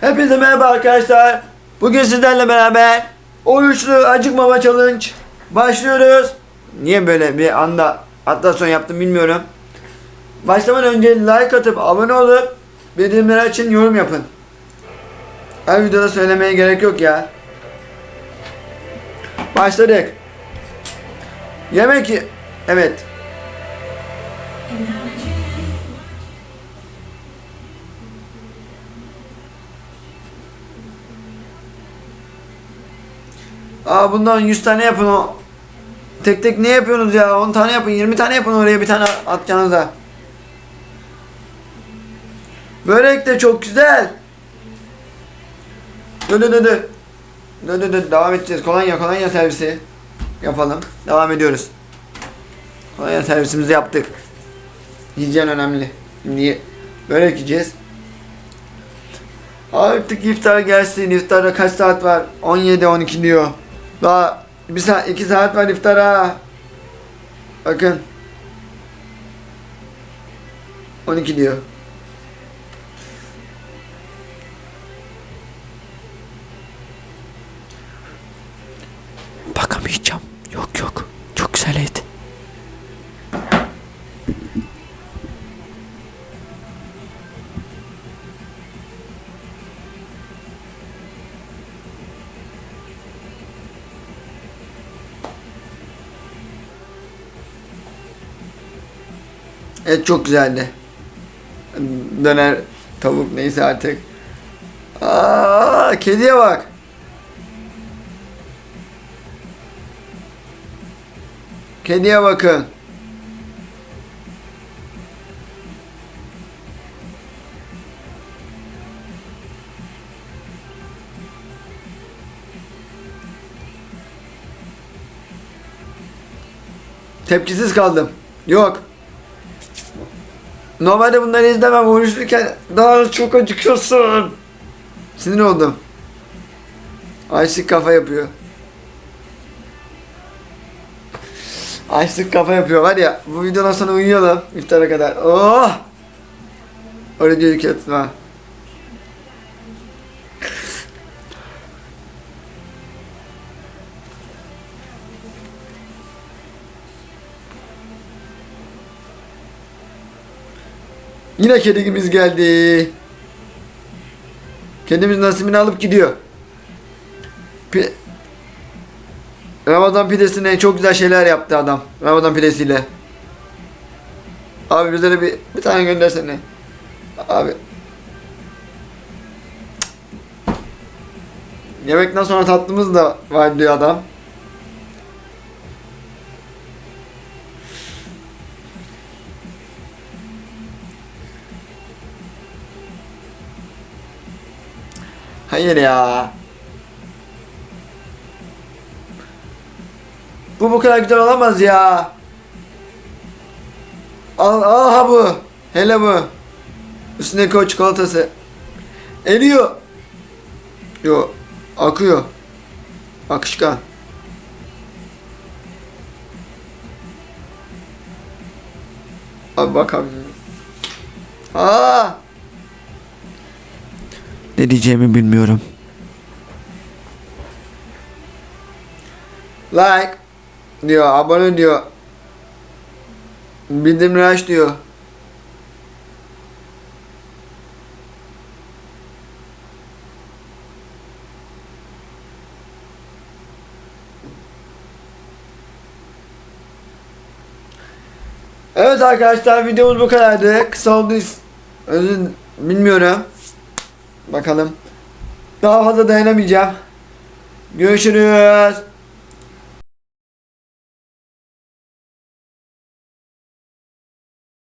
Hepinize merhaba arkadaşlar. Bugün sizlerle beraber oruçlu acıkmama challenge başlıyoruz. Niye böyle bir anda atlasyon yaptım bilmiyorum. Başlamadan önce like atıp abone olup bildirimleri açın yorum yapın. Her videoda söylemeye gerek yok ya. Başladık. Yemek ye- Evet. Aa bundan 100 tane yapın o. Tek tek ne yapıyorsunuz ya? 10 tane yapın, 20 tane yapın oraya bir tane atacaksınız da. Börek de çok güzel. Dur dur dur dur. Dur dur dur devam edeceğiz. Kolonya kolonya servisi yapalım. Devam ediyoruz. Kolonya servisimizi yaptık. Hijyen önemli. Şimdi börek yiyeceğiz. Artık iftar gelsin. İftara kaç saat var? 17-12 diyor. Daha bir saat, iki saat var iftara. Bakın. 12 diyor. Bakamayacağım. Yok yok. Et çok güzeldi. Döner, tavuk neyse artık. Aa, kediye bak. Kediye bakın. Tepkisiz kaldım. Yok. Normalde bunları izlemem konuşurken daha çok acıkıyorsun. Sinir oldum. Açlık kafa yapıyor. Açlık kafa yapıyor var ya bu videodan sonra uyuyalım iftara kadar. Oh! Orucu yükseltme. Yine kedimiz geldi. Kedimiz nasibini alıp gidiyor. Pi- Ramazan pidesine çok güzel şeyler yaptı adam. Ramazan pidesiyle. Abi bize de bir, bir tane göndersene. Abi. Yemekten sonra tatlımız da var diyor adam. Hayır ya. Bu bu kadar güzel olamaz ya. Al, aha bu. Hele bu. Üstündeki o çikolatası. Eriyor. Yo, akıyor. Akışkan. Abi bak abi. Aa! Ne diyeceğimi bilmiyorum. Like diyor, abone diyor. Bildirimleri aç diyor. Evet arkadaşlar videomuz bu kadardı. Kısa oldu. Özür bilmiyorum. Bakalım. Daha fazla dayanamayacağım. Görüşürüz.